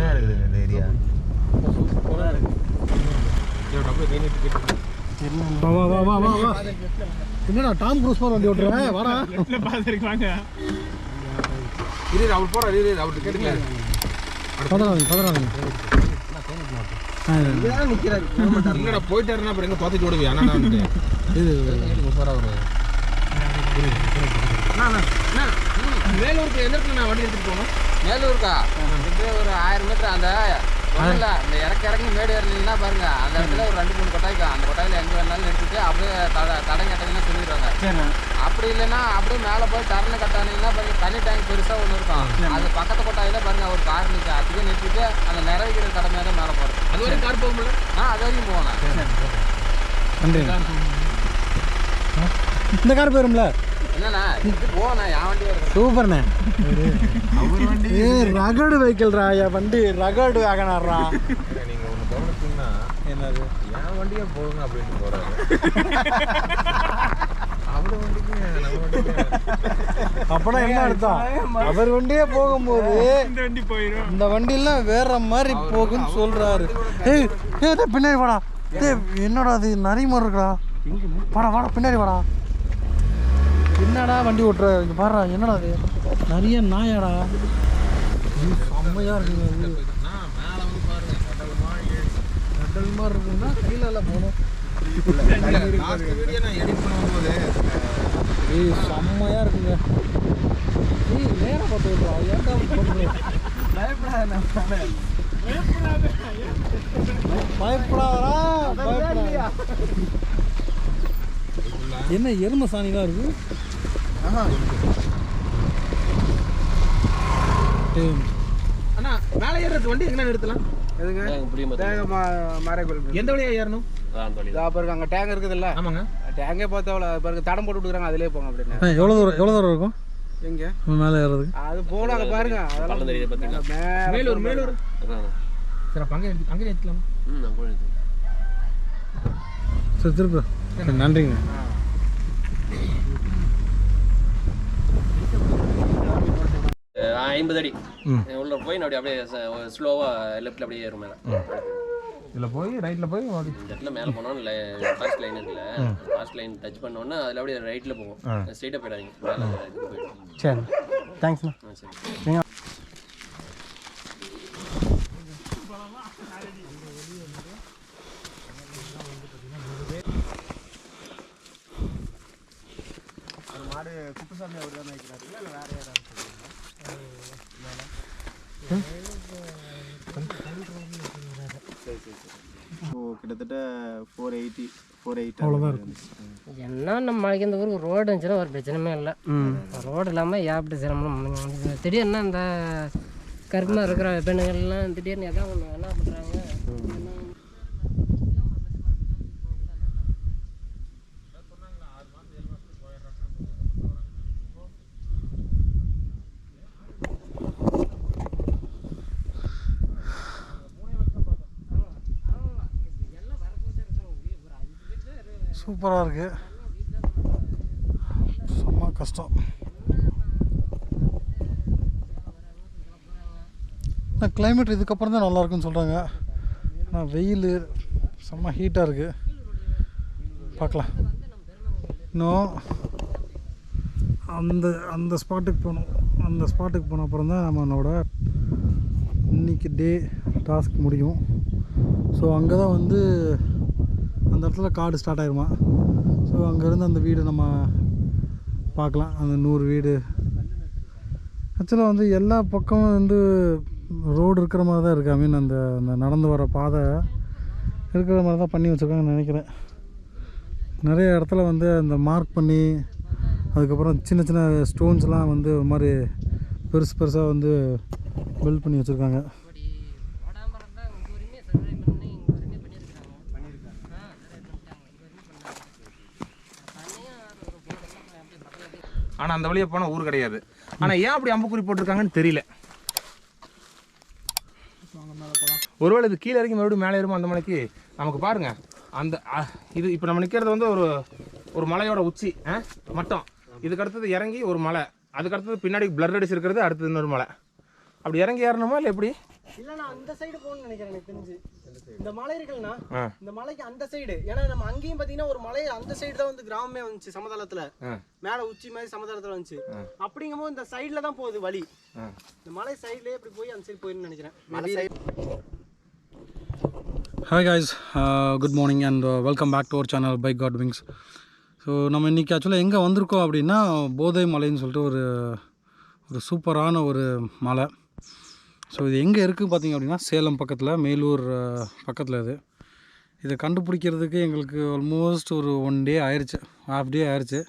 செம்மையா இருக்குது இந்த ஏரியா வா வா வா வா வா வா என்னடா டாம் க்ரூஸ் மாதிரி வண்டி ஓட்டுறேன் வாடா இரு இரு, அவர் போறாரு இரு அவர்கிட்ட கேட்டுக்கல பதறாதீங்க பதறாதீங்க இல்லடா போயிட்டாருன்னா அப்புறம் எங்க பார்த்துட்டு ஓடுவியா அண்ணா இது சூப்பரா ஒரு மேலூருக்கு எந்த இடத்துல நான் வண்டி எடுத்துட்டு போகணும்? மேலூருக்கா? இது ஒரு ஆயிரம் மீட்டர் அந்த ஒண்ணுல்ல இந்த இறக்க இறங்கி மேடு ஏறினீங்கன்னா பாருங்க அந்த இடத்துல ஒரு ரெண்டு மூணு கொட்டாய்க்கா. அந்த கொட்டாயில எங்க வேணாலும் எடுத்துட்டு அப்படியே தட தடம் கட்டிங்கன்னா சொல்லிடுவாங்க. அப்படி இல்லைன்னா அப்படியே மேலே போய் டர்னு கட்டானீங்கன்னா பாருங்க தண்ணி டேங்க் பெருசா ஒன்று இருக்கும். அது பக்கத்து கொட்டாயில பாருங்க ஒரு கார் நிற்கும் அதுக்கே நிறுத்திட்டு அந்த நிறைவேற கடமையாக தான் மேலே போகிறது அது வரைக்கும் கார் போக முடியல? ஆ அது வரைக்கும் போகணும். நன்றி இந்த கார் போயிரும்ல சூப்பர்ண்ணே. அவர் வண்டி. ஏ ரகடு வெஹிக்கிள்ரா என் வண்டி ரகடு வேகனார்ரா நீங்க ஒண்ணு கவனிச்சீங்கன்னா என்னது? என் வண்டியே போடுங்க அப்படின்ட்டு போறாரு. அவர் வண்டிக்கு நம்ம வண்டிக்கு. அப்பனா என்ன அர்த்தம்? அவர் வண்டியே போகும்போது இந்த வண்டி போயிடும் இந்த வண்டியெல்லாம் வேற மாதிரி போகுன்னு சொல்றாரு. ஏய் ஏய் டேய், பின்னாடி வாடா. டேய் என்னடா அது நிறைய மாதிரி இருக்குடா வாடா வாடா பின்னாடி வாடா. என்னடா வண்டி ஓட்டுற? இங்கே பாடுறா என்னடா அது நிறைய நாயாடா. ஐயோ, செம்மையா இருக்குங்க இது. நான் கடல் மாதிரி மாதிரி இருக்குன்னா கையில எல்லாம் போகணும். ஏய் செம்மையா இருக்குங்க. ஏய் நேரம் பார்த்து விட்றா ஏன்டா பண்ணுறேன் பயப்படாதடா பயப்படாத. என்ன எருமை சாணிலாம் இருக்கு? ஏய், அண்ணா மேலே ஏறுறது வண்டி எங்க நிறுத்தலாம்? எந்த வழியா ஏறணும்? பாருங்க அங்கே டேங்க் இருக்குதுல்ல. ஆமாங்க. டேங்கே பார்த்தா பாருங்க தடம் போட்டு விட்டுக்கிறாங்க அதிலே போங்க அப்படின்னு. எவ்வளோ தூரம் எவ்வளோ தூரம் இருக்கும்? எங்க? மேலே ஏறுறதுக்கு. அது அங்கே பாருங்க. அதெல்லாம் மேல மேலூர் மேலூர். சரி அப்போ அங்கே அங்கே எடுத்துக்கலாம் சரி திருப்பி. சரி, நன்றிங்க. ஐம்பது அடி. உள்ள போய் நான் அப்படியே ஸ்லோவாக லெஃப்ட்டில் அப்படியே ஏறும் மேலே. இதில் போய் ரைட்டில் போய் இடத்துல மேலே போனோம் ஃபாஸ்ட் லைன் இருக்குல்ல. ஃபாஸ்ட் லைன் டச் பண்ணோன்னே அதில் அப்படியே ரைட்டில் போகும். ஸ்ட்ரெயிட்டாக போயிடாதீங்க. மேலே இதுக்கு போயிடும். சரி. தேங்க்ஸ்ண்ணா சரி. மாடு குப்புசாமி அவர் தான் வைக்கிறாரு இல்லை வேற யாராவது? கிட்டத்தட்ட ஃபோர் எயிட்டி ஃபோர் எயிட் அவ்வளோதான் இருக்கும். என்ன நம்ம மலைக்கு இந்த ஊருக்கு ரோடு இருந்துச்சுன்னா ஒரு பிரச்சனையுமே இல்லை. ரோடு இல்லாமல் ஏப்பட்டு சிரமம். திடீர்னு இந்த கருமாக இருக்கிற பெண்ணுங்கள்லாம் திடீர்னு எதாவது ஒன்று என்ன பண்ணுறாங்க சூப்பராக இருக்குது செம்ம கஷ்டம். ஆனால் கிளைமேட் இதுக்கப்புறம் தான் நல்லாயிருக்குன்னு சொல்கிறாங்க ஆனால் வெயில் செம்ம ஹீட்டாக இருக்குது பார்க்கலாம். இன்னும் அந்த அந்த ஸ்பாட்டுக்கு போகணும். அந்த ஸ்பாட்டுக்கு போன அப்புறம் தான் நம்மளோட இன்றைக்கி டே டாஸ்க் முடியும். ஸோ அங்கே தான் வந்து அந்த இடத்துல காடு ஸ்டார்ட் ஆயிருமா? ஸோ அங்கேருந்து அந்த வீடு நம்ம பார்க்கலாம். அந்த நூறு வீடு. ஆக்சுவலாக வந்து எல்லா பக்கமும் வந்து ரோடு இருக்கிற மாதிரி தான் இருக்குது ஐ மீன் அந்த அந்த நடந்து வர பாதை இருக்கிற மாதிரி தான் பண்ணி வச்சுருக்காங்கன்னு நினைக்கிறேன். நிறைய இடத்துல வந்து அந்த மார்க் பண்ணி அதுக்கப்புறம் சின்ன சின்ன ஸ்டோன்ஸ்லாம் வந்து ஒரு மாதிரி பெருசு பெருசாக வந்து பில்ட் பண்ணி வச்சுருக்காங்க ஓடாமல் இருந்தால் இங்கே வரையுமே சர்வே பண்ணி இங்கே வரையுமே பண்ணியிருக்காங்க பண்ணியிருக்காங்க ஆ சர்வே பண்ணிட்டாங்க இது வரையுமே பண்ணாங்க தனியாக அது ஒரு போர்டெல்லாம் அப்படியே பக்கத்தில் ஆனால் அந்த வழியா போனால் ஊர் கிடையாது. ஆனால் ஏன் அப்படி அம்புக்குறி போட்டிருக்காங்கன்னு தெரியல. ஒருவேளை இது கீழே இறங்கி மறுபடியும் மேலே ஏறுமோ அந்த மலைக்கு? நமக்கு பாருங்க. அந்த இது இப்போ நம்ம நிற்கிறது வந்து ஒரு ஒரு மலையோட உச்சி ஆ, மட்டம். இதுக்கு அடுத்தது இறங்கி ஒரு மலை. அதுக்கு அடுத்தது பின்னாடி பிளர் அடிச்சு இருக்கிறது அடுத்தது இன்னொரு மலை. அப்படி இறங்கி ஏறணுமா இல்லை எப்படி? இல்லண்ணா அந்த சைடு போகணும்னு நினைக்கிறேன் எனக்கு தெரிஞ்சு. இந்த மலை இருக்குல்லண்ணா. இந்த மலைக்கு அந்த சைடு ஏன்னா நம்ம அங்கேயும் பாத்தீங்கன்னா ஒரு மலை அந்த சைடு தான் வந்து கிராமமே வந்துச்சு சமதளத்துல. மேல உச்சி மாதிரி சமதளத்துல வந்துச்சு. அப்படிங்கும்போது இந்த சைடுல தான் போகுது வழி. இந்த மலை சைடுலயே இப்படி போய் அந்த சைடு போயிருன்னு நினைக்கிறேன். மலை hi guys good morning and welcome back to our channel bike got wings so நம்ம இன்றைக்கி ஆக்சுவலாக எங்கே வந்திருக்கோம் அப்படின்னா போதை மலைன்னு சொல்லிட்டு ஒரு ஒரு சூப்பரான ஒரு மலை. ஸோ இது எங்கே இருக்குது பார்த்தீங்க அப்படின்னா சேலம் பக்கத்தில் மேலூர் பக்கத்தில் இது. இதை கண்டுபிடிக்கிறதுக்கு எங்களுக்கு ஆல்மோஸ்ட் ஒரு ஒன் டே ஆயிடுச்சு ஹாஃப் டே ஆயிடுச்சு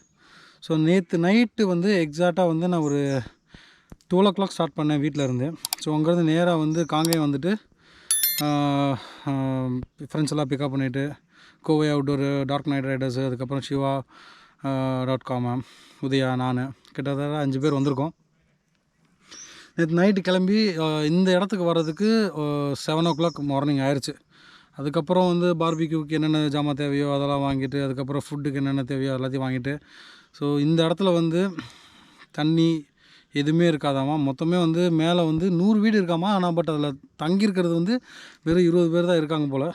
ஸோ நேற்று நைட்டு வந்து எக்ஸாக்டாக வந்து நான் ஒரு டுவெல் ஓ கிளாக் ஸ்டார்ட் பண்ணேன் வீட்டில் இருந்து. ஸோ அங்கேருந்து நேராக வந்து காங்கேயம் வந்துட்டு ஃப்ரெண்ட்ஸ் எல்லாம் பிக்கப் பண்ணிவிட்டு Kovai outdoor dark night riders அதுக்கப்புறம் சிவா டாட் காமு உதயா நான் கிட்டத்தட்ட அஞ்சு பேர் வந்திருக்கோம். நேற்று நைட்டு கிளம்பி இந்த இடத்துக்கு வர்றதுக்கு செவன் ஓ கிளாக் மார்னிங் ஆயிடுச்சு அதுக்கப்புறம் வந்து பார்பிக்யூக்கு என்னென்ன ஜாமான் தேவையோ அதெல்லாம் வாங்கிட்டு அதுக்கப்புறம் ஃபுட்டுக்கு என்னென்ன தேவையோ எல்லாத்தையும் வாங்கிட்டு ஸோ இந்த இடத்துல வந்து தண்ணி எதுவுமே இருக்காதாமா? மொத்தமே வந்து மேலே வந்து நூறு வீடு இருக்காமா? ஆனால் பட் அதில் தங்கியிருக்கிறது வந்து வெறும் இருபது பேர் தான் இருக்காங்க போல்.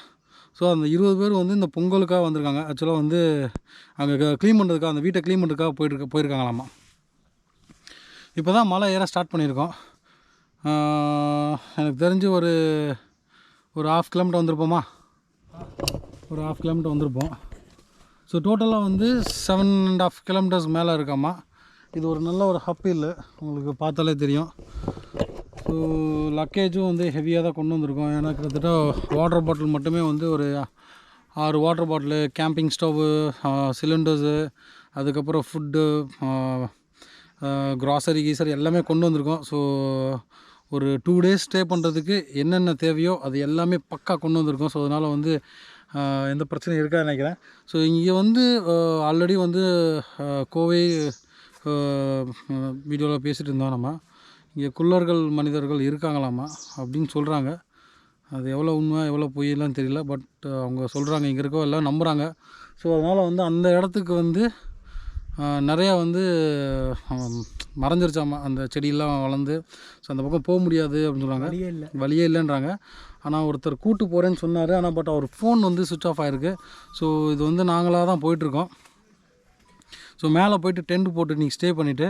ஸோ அந்த இருபது பேர் வந்து இந்த பொங்கலுக்காக வந்திருக்காங்க. ஆக்சுவலாக வந்து அங்கே க்ளீன் பண்ணுறதுக்காக அந்த வீட்டை க்ளீன் பண்ணுறதுக்காக போயிட்டு போயிருக்காங்களாமா? இப்போ தான் மலை ஏற ஸ்டார்ட் பண்ணியிருக்கோம். எனக்கு தெரிஞ்சு ஒரு ஒரு ஹாஃப் கிலோமீட்டர் வந்திருப்போமா? ஒரு ஹாஃப் கிலோமீட்டர் வந்திருப்போம். ஸோ டோட்டலாக வந்து செவன் அண்ட் ஆஃப் கிலோமீட்டர்ஸ் மேலே இருக்காமா இது ஒரு நல்ல ஒரு ஹப் இல்லை உங்களுக்கு பார்த்தாலே தெரியும். ஸோ லக்கேஜும் வந்து ஹெவியாக தான் கொண்டு வந்திருக்கோம். ஏன்னா கிட்டத்தட்ட வாட்டர் பாட்டில் மட்டுமே வந்து ஒரு ஆறு water bottle camping stove cylinders அதுக்கப்புறம் ஃபுட்டு க்ராசரி கீசரி எல்லாமே கொண்டு வந்திருக்கோம். ஸோ ஒரு டூ டேஸ் ஸ்டே பண்ணுறதுக்கு என்னென்ன தேவையோ அது எல்லாமே பக்கா கொண்டு வந்திருக்கோம். ஸோ அதனால் வந்து எந்த பிரச்சனையும் இருக்காதுன்னு நினைக்கிறேன். ஸோ இங்கே வந்து ஆல்ரெடி வந்து கோவை வீடியோவில் பேசிகிட்டு இருந்தோம் நம்ம. இங்கே குள்ளர்கள் மனிதர்கள் இருக்காங்களாமா அப்படின்னு சொல்கிறாங்க அது எவ்வளோ உண்மை எவ்வளோ பொய்யெல்லாம் தெரியல. பட் அவங்க சொல்கிறாங்க இங்கே இருக்கோ எல்லாம் நம்புகிறாங்க ஸோ அதனால் வந்து அந்த இடத்துக்கு வந்து நிறையா வந்து மறைஞ்சிருச்சாமா அந்த செடியெல்லாம் வளர்ந்து ஸோ அந்த பக்கம் போக முடியாது அப்படின்னு சொல்கிறாங்க வழியே இல்லை. வழியே இல்லைன்றாங்க. ஆனால் ஒருத்தர் கூட்டு போகிறேன்னு சொன்னார். ஆனால் பட் அவர் ஃபோன் வந்து சுவிட்ச் ஆஃப் ஆகிருக்கு ஸோ இது வந்து நாங்களாக தான் போயிட்டுருக்கோம். ஸோ மேலே போயிட்டு டென்ட் போட்டு நீங்கள் ஸ்டே பண்ணிவிட்டு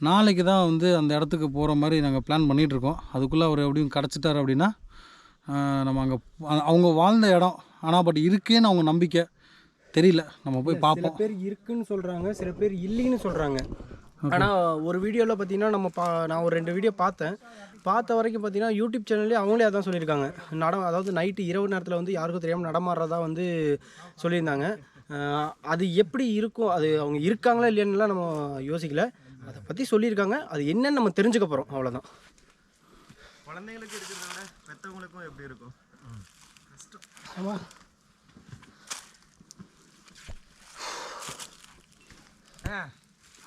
நாளைக்கு தான் வந்து அந்த இடத்துக்கு போகிற மாதிரி நாங்கள் பிளான் பண்ணிகிட்ருக்கோம் அதுக்குள்ளே அவர் எப்படியும் கிடச்சிட்டார் அப்படின்னா நம்ம அங்கே அவங்க வாழ்ந்த இடம். ஆனால் பட் இருக்கேன்னு அவங்க நம்பிக்கை. தெரியல. நம்ம போய் சில பார்ப்போம். பேர் இருக்குன்னு சொல்றாங்க சில பேர் இல்லைன்னு சொல்றாங்க. ஆனா ஒரு வீடியோல பாத்தீங்கன்னா நம்ம பா நான் ஒரு ரெண்டு வீடியோ பார்த்தேன். பார்த்த வரைக்கும் பார்த்தீங்கன்னா யூடியூப் சேனல்லே அவங்களே அதான் சொல்லியிருக்காங்க. நட அதாவது நைட்டு இரவு நேரத்தில் வந்து யாருக்கும் தெரியாமல் நடமாடுறதா வந்து சொல்லியிருந்தாங்க. அது எப்படி இருக்கும் அது அவங்க இருக்காங்களா இல்லையான்னுலாம் நம்ம யோசிக்கல. அதை பற்றி சொல்லியிருக்காங்க. அது என்னன்னு நம்ம தெரிஞ்சுக்க போகிறோம் அவ்வளோதான் குழந்தைங்களுக்கு இருக்கிறத விட பெற்றவங்களுக்கும் எப்படி இருக்கும்?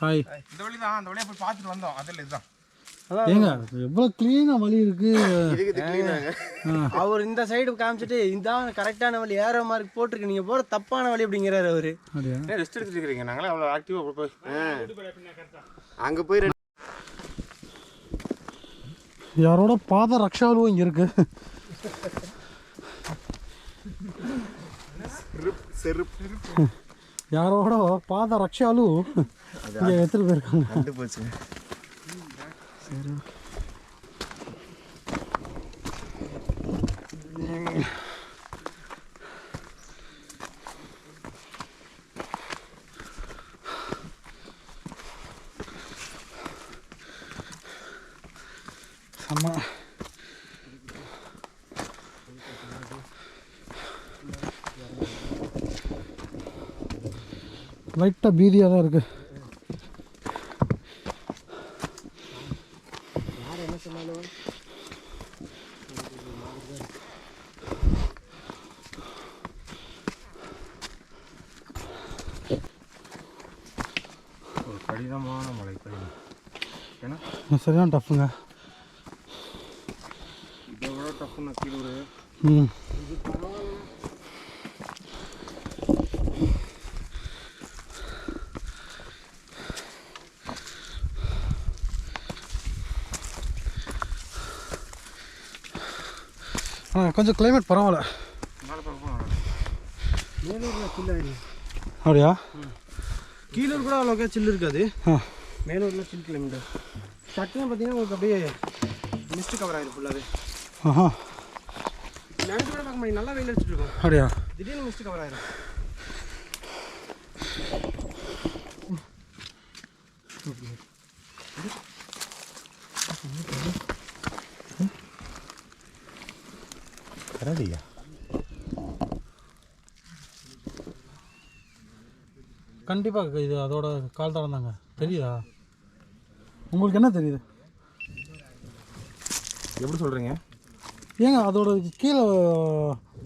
ஹாய் இந்த வழி தான் அந்த வழியா போய் பார்த்துட்டு வந்தோம். அதில் இதுதான். ஏங்க எவ்வளோ க்ளீனாக வழி இருக்குது அவர் இந்த சைடு காமிச்சிட்டு இதான் கரெக்டான வழி ஏற மாதிரி போட்டிருக்கு. போகிற தப்பான வழி அப்படிங்கிறாரு அவர். ரெஸ்ட் எடுத்துட்டு இருக்கிறீங்க. நாங்களே அவ்வளோ ஆக்டிவாக போய் அங்கே போய் யாரோட பாத ரக்ஷாலும் இங்கே இருக்கு. செருப்பு யாரோட பாத ரக்ஷாலு இங்கே எடுத்துகிட்டு போயிருக்காங்க கண்டு போச்சு லைட்டாக பீதியாக தான் இருக்குது ஒரு கடினமான மலை கடினம் ஏன்னா சரியான டஃப்புங்க. இதை விட டஃப்னு கீழூர். ம். ஆனால் கொஞ்சம் கிளைமேட் பரவாயில்ல. அப்படியா? கீழூர் கூட அவ்வளோக்கா சில்லு இருக்காது. ஆ. மேலூரில் சில் கிலோமீட்டர் டக்குன்னு பார்த்தீங்கன்னா உங்களுக்கு அப்படியே மிஸ்ட் கவர் ஆயிரும் ஃபுல்லாகவே ஆஹா. நினைச்சு கூட பார்க்க முடியும் நல்லா வெயில் அடிச்சுட்டு இருக்கும். அப்படியா? திடீர்னு மிஸ்ட் கவர் ஆயிரும். கண்டிப்பாக இது அதோட கால் தடம் தாங்க. தெரியுதா? உங்களுக்கு என்ன தெரியுது? எப்படி சொல்கிறீங்க ஏங்க அதோட கீழே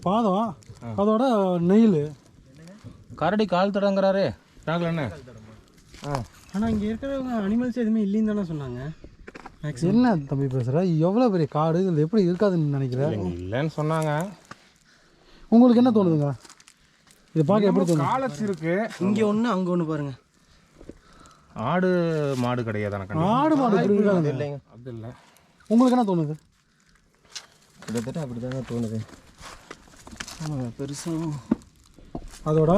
பாதம் அதோட நெயில். கரடி கால் தடங்கிறாரே ராகுல் என்ன ஆ. ஆனால் இங்கே இருக்கிறவங்க அனிமல்ஸ் எதுவுமே இல்லைன்னு தானே சொன்னாங்க. என்ன தம்பி பேசுகிற எவ்வளோ பெரிய காடு? இதில் எப்படி இருக்காதுன்னு நினைக்கிறேன் இல்லைன்னு சொன்னாங்க. உங்களுக்கு என்ன தோணுதுங்க? இது பார்க்க எப்படி காலச்சு இருக்கு. இங்கே ஒன்று அங்கே ஒன்று பாருங்க. ஆடு மாடு கிடையாது ஆடு மாடு இருக்காதுங்க அது இல்லை. உங்களுக்கு என்ன தோணுது? கிட்டத்தட்ட அப்படி தாங்க தோணுது. ஆமாங்க பெருசும் அதோட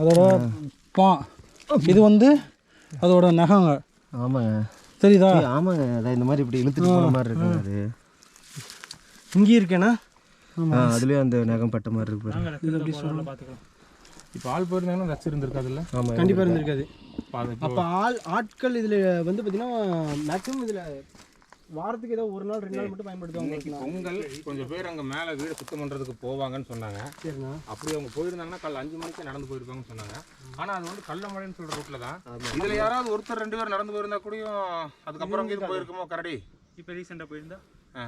அதோட பா. இது வந்து அதோட நகங்க. ஆமாங்க. தெரியுதா? ஆமாங்க. அதான் இந்த மாதிரி இப்படி இழுத்துட்டு போன மாதிரி இருக்குங்க அது. இங்கே இருக்கேனா? ஆ அதுலேயும் அந்த நகம் பட்ட மாதிரி இருக்கு பாருங்க. இப்போ ஆள் போயிருந்தாங்கன்னா ரச்சு இருந்திருக்காதுல்ல? ஆமாம் கண்டிப்பாக இருந்திருக்காது. அப்போ ஆள் ஆட்கள் இதில் வந்து பார்த்தீங்கன்னா மேக்ஸிமம் இதில் வாரத்துக்கு ஏதோ ஒரு நாள் ரெண்டு நாள் மட்டும் பயன்படுத்துவாங்க. பொங்கல் கொஞ்சம் பேர் அங்கே மேலே வீடு சுத்தம் பண்ணுறதுக்கு போவாங்கன்னு சொன்னாங்க. சரிண்ணா. அப்படி அவங்க போயிருந்தாங்கன்னா காலைல அஞ்சு மணிக்கு நடந்து போயிருப்பாங்கன்னு சொன்னாங்க. ஆனால் அது வந்து கள்ளமழைன்னு சொல்கிற ரூட்டில் தான். இதில் யாராவது ஒருத்தர் ரெண்டு பேர் நடந்து போயிருந்தா கூடயும் அதுக்கப்புறம் அங்கே இது போயிருக்குமோ கரடி? இப்போ ரீசெண்டாக போயிருந்தா? ஆ.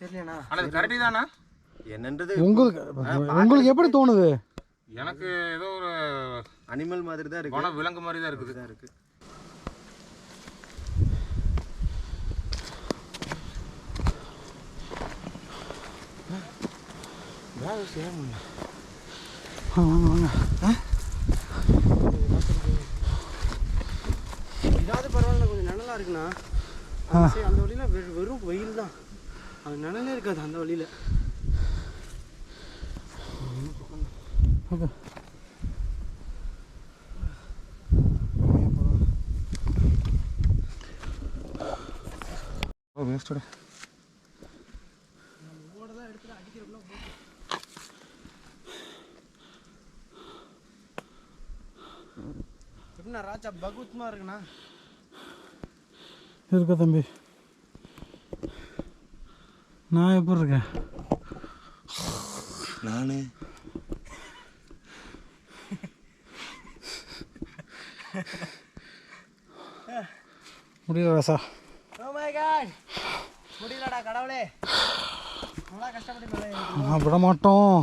தெரியலண்ணா. ஆனால் அது கரடி தானா என்னன்றது உங்களுக்கு உங்களுக்கு எப்படி தோணுது? எனக்கு ஏதோ ஒரு அனிமல் மாதிரி தான் இருக்கு. வன விலங்கு மாதிரி தான் இருக்குது. தான் இருக்கு. ஆ, வாங்க வாங்க இதாவது பரவாயில்ல கொஞ்சம் நிழலாக இருக்குண்ணா. அந்த வழியில் வெறும் வெறும் வெயில் தான். அது நிழலே இருக்காது அந்த வழியில் ஓகே ஓ வேஸ்டோட எப்படிண்ணா ராஜா பகுத்மா இருக்குண்ணா? இருக்க தம்பி. நான் எப்படி இருக்கேன்? நான்? முடியல ரசா. ஓ மை காட் முடியலடா கடவுளே. நல்லா கஷ்டப்பட்டு மேலே நான் விட மாட்டோம்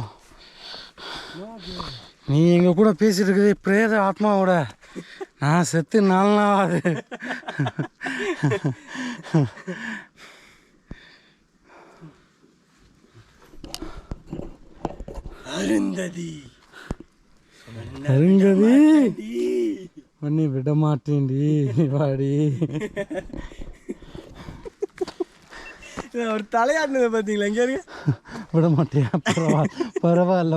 நீ எங்க கூட பேசிட்டு இருக்குது பிரேத ஆத்மாவோட. நான் செத்து நாலு நாள் ஆகுது. அருந்ததி. அருங்கதி பண்ணி விட. மாட்டேன்டி வாடி அவர் தலையாட்டினதை பார்த்தீங்களா? எங்கே இருக்கு விட மாட்டியா பரவா பரவாயில்ல.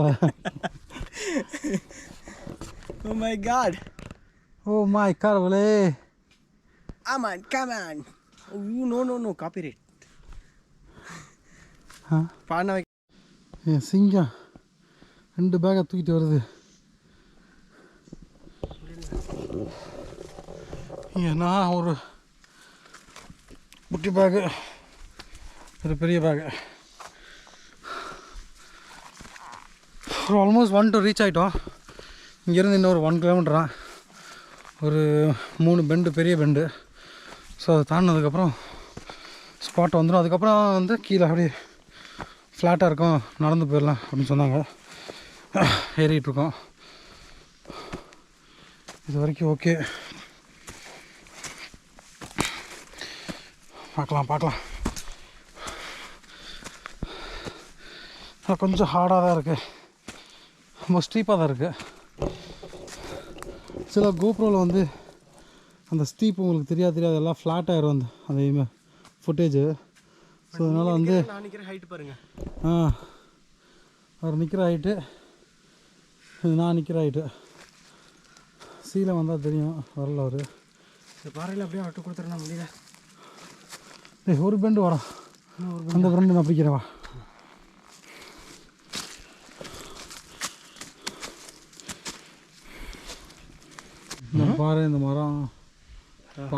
ஓ மை காட் ஓ மாய் கடவுளே. ஆமான் come on no no no copy ரேட் என் சிங்கம். ரெண்டு பேக்கை தூக்கிட்டு வருது. ஏன்னா ஒரு குட்டி பேகு ஒரு பெரிய பேகு ஒரு ஆல்மோஸ்ட் ஒன் டூ ரீச் ஆகிட்டோம் இங்கேருந்து இன்னொரு ஒன் கிலோமீட்டரா ஒரு மூணு பெண்டு பெரிய பெண்டு ஸோ அதை தாண்டினதுக்கப்புறம் ஸ்பாட் வந்துடும் அதுக்கப்புறம் வந்து கீழே அப்படியே ஃப்ளாட்டாக இருக்கும். நடந்து போயிடலாம் அப்படின்னு சொன்னாங்க. ஏறிட்டு இருக்கோம். இது வரைக்கும் ஓகே. பார்க்கலாம் பார்க்கலாம். கொஞ்சம் ஹார்டாக தான் இருக்குது ரொம்ப ஸ்டீப்பாக தான் இருக்குது சில கோப்ரோவில் வந்து அந்த ஸ்டீப் உங்களுக்கு தெரியாது தெரியாது. எல்லாம் ஃப்ளாட் ஆயிரும் அந்த அந்த ஃபுட்டேஜு ஸோ அதனால் வந்து ஆ அவர் நிற்கிற ஹைட்டு நான் நிற்கிற ஹைட்டு சீலை வந்தால் தெரியும் வரல அவர் இந்த பாறையில் அப்படியே அட்டு கொடுத்துருந்தா முடியல டேய் ஒரு பெண்டு வரோம் அந்த ஃப்ரெண்டு நான் பிடிக்கிறவா இந்த பாறை இந்த மரம்.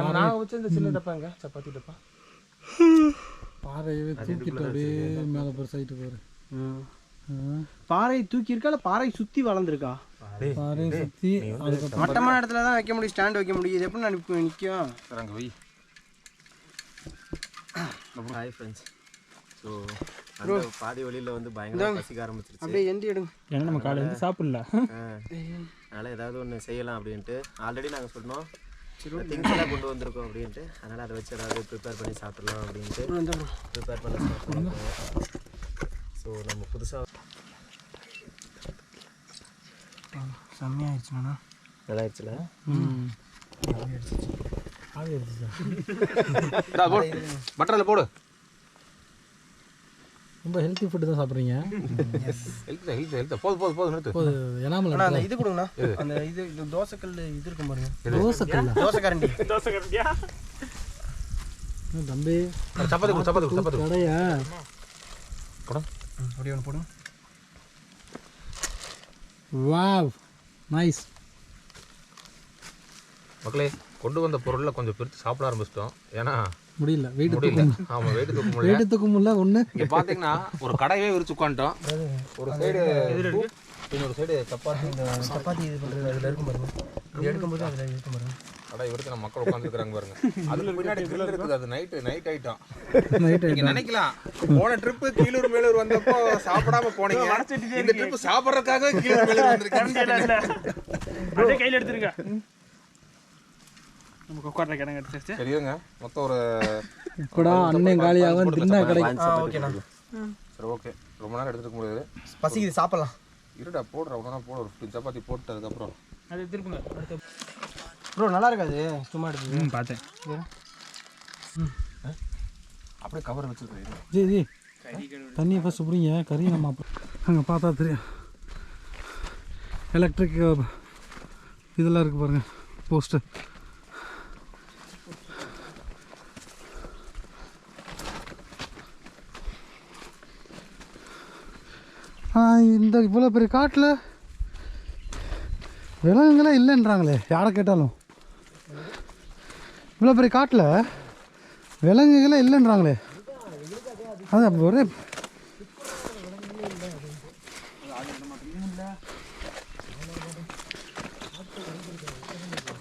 நான் வச்சு இந்த சின்ன டப்பாங்க சப்பாத்தி டப்பா? பாறையவே தூக்கிட்டு அப்படியே மேலே போகிற சைட்டு போகிற பாறை தூக்கி இருக்கா இல்லை பாறை சுற்றி வளர்ந்துருக்கா? பாறையை சுற்றி மட்டமான இடத்துல தான் வைக்க முடியும் ஸ்டாண்ட் வைக்க முடியும். இது எப்படி நான் நிற்கும் அங்கே வை. ஹாய் ஃப்ரெண்ட்ஸ் ஸோ பாதி வழியில் வந்து பயங்கர பசிக்க ஆரம்பிச்சிருச்சு. அப்படியே எந்தி எடுங்க. ஏன்னா நம்ம காலையில் சாப்பிடல? அதனால் ஏதாவது ஒன்று செய்யலாம் அப்படின்ட்டு. ஆல்ரெடி நாங்கள் சொன்னோம். திங்ஸ் எல்லாம் கொண்டு வந்திருக்கோம் அப்படின்ட்டு. அதனால் அதை வச்சு ஏதாவது ப்ரிப்பேர் பண்ணி சாப்பிடலாம் அப்படின்ட்டு. ப்ரிப்பேர் பண்ண பண்ணிருக்கோம் ஸோ நம்ம புதுசாக செம்மையாயிடுச்சுண்ணா நல்லா ஆயிடுச்சுல பட்டரில் போடு. ரொம்ப ஹெல்த்தி ஃபுட்டு தான் சாப்பிட்றீங்க? ஹெல்த் ஹெல்த் ஹெல்த் போதும் போதும் போதும் நிறுத்து போது எனாமல் அந்த இது கொடுங்கண்ணா. அந்த இது இது தோசைக்கல் இது இருக்கும் பாருங்க. தோசை கல்ல தோசை கரண்டி தம்பி. சப்பாத்தி கொடு சப்பாத்தி கொடு சப்பாத்தி அப்படியே ஒன்று வாவ் நைஸ் மக்களே கொண்டு வந்த பொருளில் கொஞ்சம் பிரித்து சாப்பிட ஆரம்பிச்சிட்டோம். ஏன்னா முடியல. வெயிட் முடியல. ஆமாம் வெயிட் தூக்க முடியல வெயிட் தூக்க முடியல ஒன்று இங்கே பார்த்தீங்கன்னா ஒரு கடையவே விரிச்சு உட்காந்துட்டோம். ஒரு சைடு இன்னொரு சைடு சப்பாத்தி. சப்பாத்தி இது பண்ணுறது அதில் இருக்கும் பாருங்க. இது எடுக்கும்போது அதில் இருக்கும் பாருங்க. கடை விரிச்சு நம்ம மக்கள் உட்காந்துருக்காங்க பாருங்க. அதுல பின்னாடி grill இருக்குது அது நைட்டு நைட் ஐட்டம் நைட் நீங்க நினைக்கலாம் போன ட்ரிப் கீழூர் மேலூர் வந்தப்போ சாப்பிடாம போனீங்க. இந்த ட்ரிப் சாப்பிட்றதுக்காக கீழூர் மேலூர் வந்திருக்கீங்க. கையில் எடுத்துருங்க. நமக்கு உட்கார்ற கிடங்க எடுத்துருச்சு சரி இருங்க. மொத்தம் ஒரு கூட அண்ணன் காலியாகும் தின்னா கடை ஆ ஓகேண்ணா. சரி ஓகே. ரொம்ப நேரம் எடுத்துக்க முடியாது. பசிக்குது சாப்பிட்லாம். இருடா போடுற ஒன்றா போட ஒரு 15 சப்பாத்தி போட்டு அதுக்கப்புறம். அது திருப்புங்க. அடுத்த ப்ரோ நல்லா இருக்காது சும்மா எடுத்து ம் பார்த்தேன். அப்படியே கவர் வச்சுருக்கேன் ஜி ஜி. தண்ணியை ஃபஸ்ட்டு பிடிங்க. கறி நம்ம அங்கே பார்த்தா தெரியும். எலக்ட்ரிக் இதெல்லாம் இருக்குது பாருங்கள் போஸ்ட்டு இந்த இவ்வளோ பெரிய காட்டில் விலங்குகளே இல்லைன்றாங்களே. யாரை கேட்டாலும். இவ்வளோ பெரிய காட்டில் விலங்குகளே இல்லைன்றாங்களே. அது ஒரே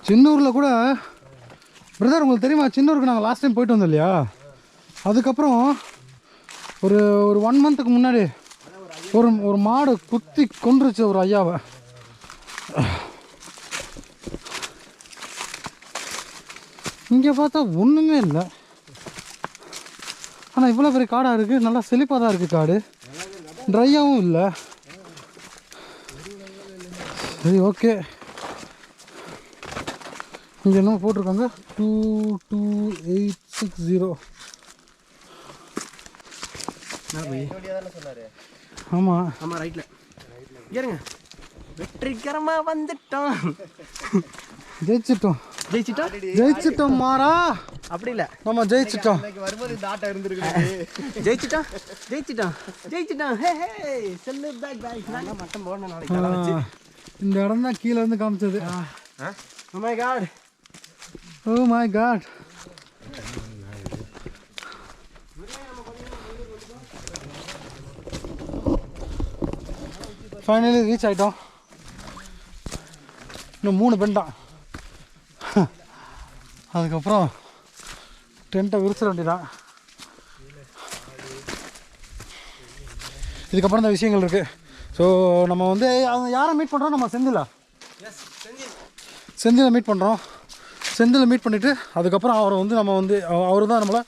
சின்னூரில் கூட பிரதர் உங்களுக்கு தெரியுமா? சின்னூருக்கு நாங்கள் லாஸ்ட் டைம் போயிட்டு வந்தோம் இல்லையா? அதுக்கப்புறம் ஒரு ஒரு ஒன் மந்த்துக்கு முன்னாடி ஒரு ஒரு மாடு குத்தி கொன்றுச்சு ஒரு ஐயாவை. இங்கே பார்த்தா ஒன்றுமே இல்லை. ஆனால் இவ்வளோ பெரிய காடாக இருக்குது நல்லா செழிப்பாக தான் இருக்குது காடு. ட்ரையாகவும் இல்லை. சரி ஓகே இங்கே என்ன போட்டிருக்காங்க? Two two eight six zero ஆமாம் ஆமாம் ரைட்டில் ஏறுங்க வெற்றிகரமாக வந்துட்டோம். ஜெயிச்சிட்டோம். ஜெயிச்சிட்டா ஜெயிச்சிட்டோம் மாறா. அப்படி இல்லை. நம்ம ஜெயிச்சிட்டோம். வரும்போது இந்த ஆட்டம் இருந்திருக்கு ஜெயிச்சிட்டா ஜெயிச்சிட்டா ஜெயிச்சிட்டா ஹே ஹே. செல்லு பேக் பேக் நல்லா மட்டம் போடணும் நாளைக்கு. வச்சு. இந்த இடம் தான் கீழே இருந்து காமிச்சது. Oh my god. Oh my god finally reach ஆகிட்டோம் இன்னும் மூணு பெண்டான் அதுக்கப்புறம் டென்ட்டை விரிச்சிட வேண்டியதான் இதுக்கப்புறம் இந்த விஷயங்கள் இருக்குது ஸோ நம்ம வந்து யாரை மீட் பண்ணுறோம் நம்ம செந்திலா. செந்திலை. மீட் பண்ணுறோம் செந்திலை மீட் பண்ணிவிட்டு அதுக்கப்புறம் அவரை வந்து நம்ம வந்து அவர் தான் நம்மளை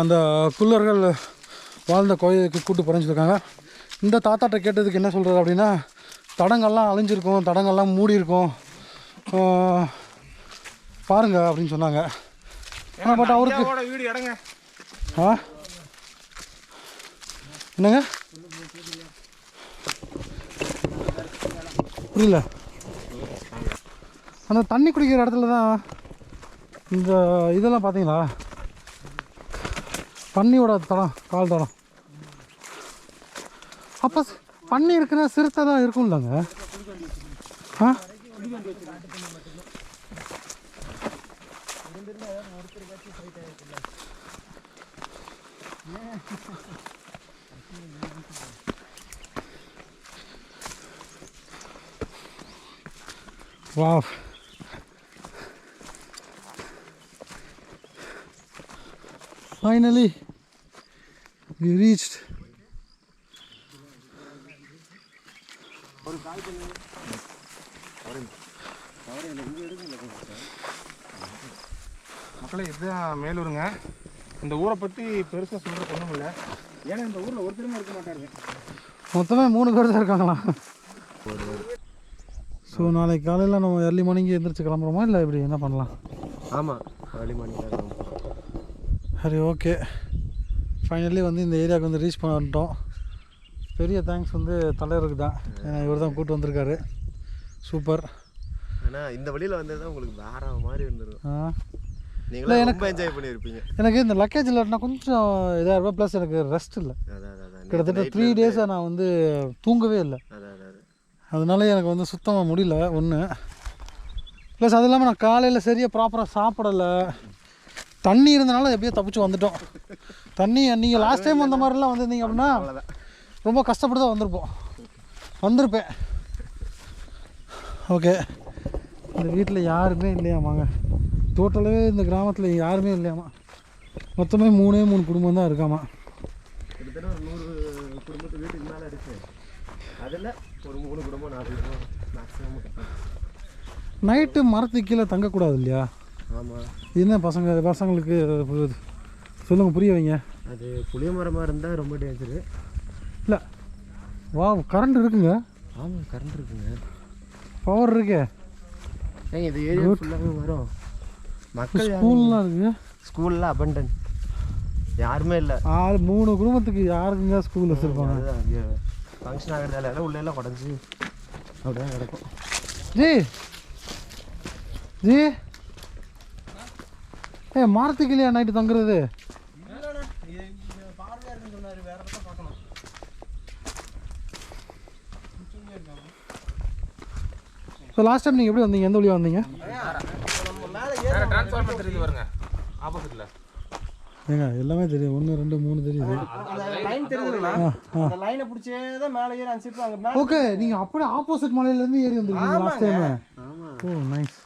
அந்த குள்ளர்கள் வாழ்ந்த கோயிலுக்கு கூட்டு போகிறேன்னு சொல்லியிருக்காங்க. இந்த தாத்தாட்ட கேட்டதுக்கு என்ன சொல்கிறது அப்படின்னா தடங்கள்லாம் அழிஞ்சிருக்கும் தடங்கள்லாம் மூடி இருக்கும் பாருங்க அப்படின்னு சொன்னாங்க. ஆனால் பட் அவருக்கு வீடு இடங்க. ஆ? என்னங்க? புரியல. அந்த தண்ணி குடிக்கிற இடத்துல தான் இந்த இதெல்லாம் பார்த்தீங்களா? பன்னியோட தடம் கால் தடம். அப்போ பன்னி இருக்குன்னா சிறுத்தை தான் இருக்கும்லங்க. ஆ? Wow. Finally, we reached. மக்களே இதுதான் மேலூருங்க. இந்த ஊரை பற்றி பெருசாக சொல்கிற ஒன்றும் இல்லை. ஏன்னா இந்த ஊரில் ஒருத்தருமே இருக்க மாட்டாருங்க. மொத்தமே மூணு பேர் தான் இருக்காங்களா? ஸோ நாளைக்கு காலையில் நம்ம early morning எந்திரிச்சு கிளம்புறோமா இல்லை இப்படி என்ன பண்ணலாம்? ஆமாம் ஏர்லி மார்னிங் சரி ஓகே ஃபைனலி வந்து இந்த ஏரியாவுக்கு வந்து ரீச் பண்ணிட்டோம். பெரிய தேங்க்ஸ் வந்து தலைவருக்கு தான். ஏன்னா இவர் தான் கூப்பிட்டு வந்திருக்காரு. சூப்பர் ஆனால் இந்த வழியில் வந்தது உங்களுக்கு வேற மாதிரி இருந்திருக்கும். நீங்களும் ரொம்ப என்ஜாய் பண்ணியிருப்பீங்க எனக்கு இந்த லக்கேஜ் இல்லாட்டினா கொஞ்சம் இதாக இருப்பேன் ப்ளஸ் எனக்கு ரெஸ்ட் இல்லை. கிட்டத்தட்ட த்ரீ டேஸாக நான் வந்து தூங்கவே இல்லை. அதான் அதான் அதான். அதனால எனக்கு வந்து சுத்தமாக முடியல ஒன்று ப்ளஸ் அது இல்லாமல் நான் காலையில் சரியாக ப்ராப்பராக சாப்பிடலை. தண்ணி இருந்தனால எப்படியோ தப்பிச்சு வந்துட்டோம். தண்ணி நீங்கள் லாஸ்ட் டைம் வந்த மாதிரிலாம் வந்திருந்தீங்க அப்படின்னா ரொம்ப கஷ்டப்பட்டு தான் வந்திருப்போம். வந்திருப்பேன். ஓகே இந்த வீட்டில் யாருமே இல்லையாமாங்க. டோட்டலாகவே இந்த கிராமத்தில் யாருமே இல்லையாமா? மொத்தமே மூணே மூணு குடும்பம் தான் இருக்காமா? கிட்டத்தட்ட ஒரு நூறு குடும்பத்து வீட்டுக்கு மேலே இருக்கு. அதில் ஒரு மூணு குடும்பம் நாலு குடும்பம் மேக்ஸிமம் நைட்டு மரத்துக்கு கீழே தங்கக்கூடாது இல்லையா? ஆமாம் என்ன பசங்க பசங்களுக்கு சொல்லுங்கள் புரிய வைங்க. அது புளிய மரமாக இருந்தால் ரொம்ப டேஞ்சரு இல்லை. வா கரண்ட் இருக்குங்க. ஆமாம் கரண்ட் இருக்குங்க. பவர் இருக்கே. ஏங்க இது ஏரியா ஃபுல்லாகவே வரும். மக்கள் ஸ்கூல்லாம் இருக்குங்க ஸ்கூலில் அபண்டன் யாருமே இல்லை. ஆறு மூணு குடும்பத்துக்கு யாருக்குங்க ஸ்கூல் வச்சுருப்பாங்க? ஃபங்க்ஷன் ஆகிறதால எல்லாம் உள்ள எல்லாம் உடஞ்சி அப்படியே கிடக்கும். ஜி! ஜி! ஏ மரத்துக்கு இல்லையா நைட்டு தங்குறது? ஸோ லாஸ்ட் டைம் நீங்கள் எப்படி வந்தீங்க? எந்த வழியாக வந்தீங்க? டிரான்ஸ்ஃபார்மர் தெரியுது பாருங்க. ஆப்போசிட்டில் ஏங்க எல்லாமே தெரியும் ஒன்று ரெண்டு மூணு தெரியுது. லைன் தெரியுதுங்களா? அந்த லைனை பிடிச்சே தான் மேலே ஏறி அனுப்பிச்சிட்டு அங்கே ஓகே நீங்கள் அப்படியே ஆப்போசிட் மலையிலேருந்து ஏறி வந்திருக்கீங்க லாஸ்ட் டைம் ஓ நைஸ்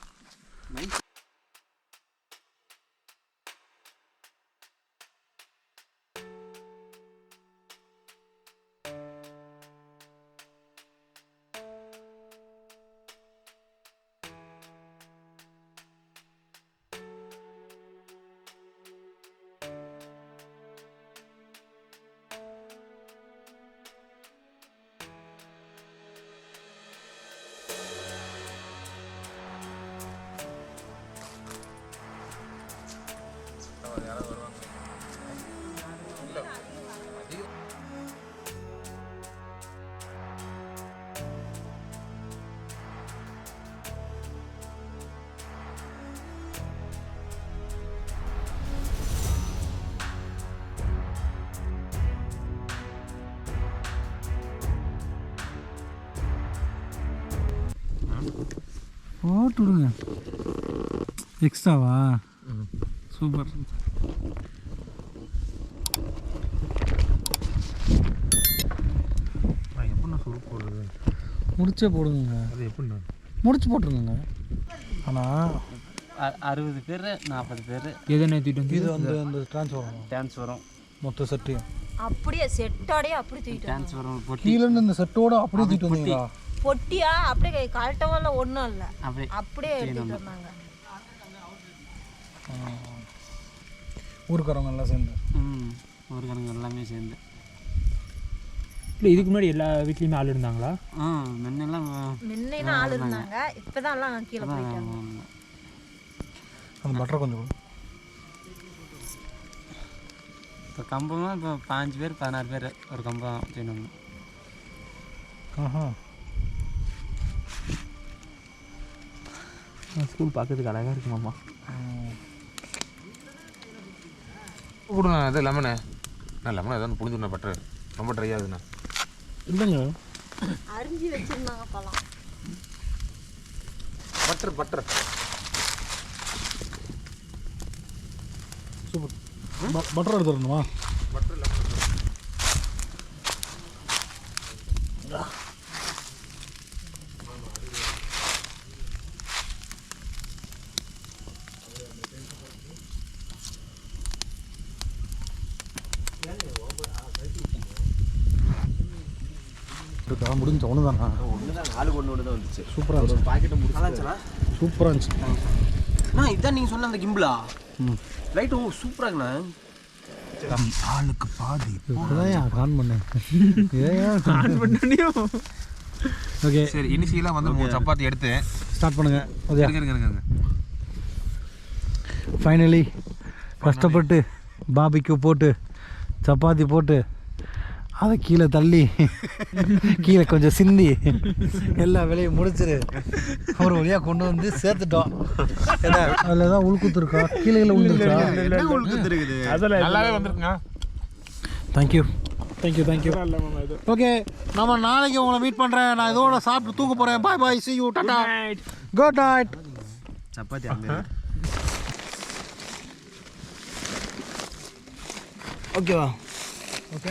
போட்டு விடுங்க எக்ஸ்ட்ராவா சூப்பர் எப்படின்னா சுருக்கு போடுறது? முடிச்சே போடுங்க அது எப்படின்னா முடிச்சு போட்டுருங்க ஆனால் அறுபது பேர் நாற்பது பேர். எதை நேற்றிட்டு வந்து இது வந்து அந்த ட்ரான்ஸ்ஃபார்மர் டான்ஸ் வரும். மொத்த செட்டையும் அப்படியே செட்டோடயே அப்படி தூக்கிட்டு டான்ஸ் வரும் பொட்டி. கீழேருந்து இந்த செட்டோட அப்படியே தூக்கிட்டு வந்தீங்களா? பொட்டியா? அப்படியே கழட்டவும் ஒன்றும் இல்லை. அப்படி அப்படியே எடுத்துட்டு வந்தாங்க. ஊருக்காரவங்க எல்லாம் சேர்ந்து. ம் ஊருக்காரங்க எல்லாமே சேர்ந்து. இல்லை இதுக்கு முன்னாடி எல்லா வீட்லேயுமே ஆள் இருந்தாங்களா? ஆ முன்னெல்லாம் முன்ன ஆள் இருந்தாங்க. இப்பதான் எல்லாம் கீழே போயிட்டாங்க. அந்த பட்டரை கொஞ்சம். இப்போ கம்பமாக இப்போ பாஞ்சு பேர் பதினாறு பேர் ஒரு கம்பம் செய்யணும். ஆஹா. ஸ்கூல் பார்க்கறதுக்கு அழகாக இருக்கு மாமா. கொடுங்க இது லெமனு. நான் லெமன் ஏதாவது புளிஞ்சுண்ணா பட்டர். ரொம்ப ட்ரை ஆகுதுண்ணா இல்லைங்க அரிஞ்சு வச்சிருந்தாங்க பழம். Butter butter. சூப்பர். பட்டர் எடுத்துடணுமா இருக்கா முடிஞ்ச ஒன்று தானா ஒன்று தான் நாலு வந்துச்சு சூப்பராக இருந்துச்சு. பாக்கெட்டு முடிச்சு சூப்பராக இருந்துச்சு? அண்ணா இதான் நீங்கள் சொன்ன அந்த கிம்பிளா ம். லைட் ஓ சூப்பராங்கண்ணா இப்போதான் ஆன் பண்ணேன்? ஏன் ஓகே. சரி இனிஷியலாக வந்து மூணு சப்பாத்தி எடுத்து ஸ்டார்ட் பண்ணுங்க. ஓகே. இருங்க இருங்க ஃபைனலி கஷ்டப்பட்டு பாபிக்கு போட்டு சப்பாத்தி போட்டு அதை கீழே தள்ளி கீழே கொஞ்சம் சிந்தி எல்லா வேலையும் முடிச்சிரு. ஒரு வழியாக கொண்டு வந்து சேர்த்துட்டோம். என்ன அதில் தான் உள்குத்து இருக்கா கீழே கீழே என்ன உள்குத்து இருக்குது நல்லாவே வந்திருக்குங்க தேங்க்யூ தேங்க்யூ தேங்க்யூ ஓகே நம்ம நாளைக்கு உங்களை மீட் பண்ணுறேன் நான் இதோட சாப்பிட்டு தூக்க போகிறேன் பாய் பாய் சி யூ டாடா குட் நைட் சப்பாத்தி ஓகேவா ஓகே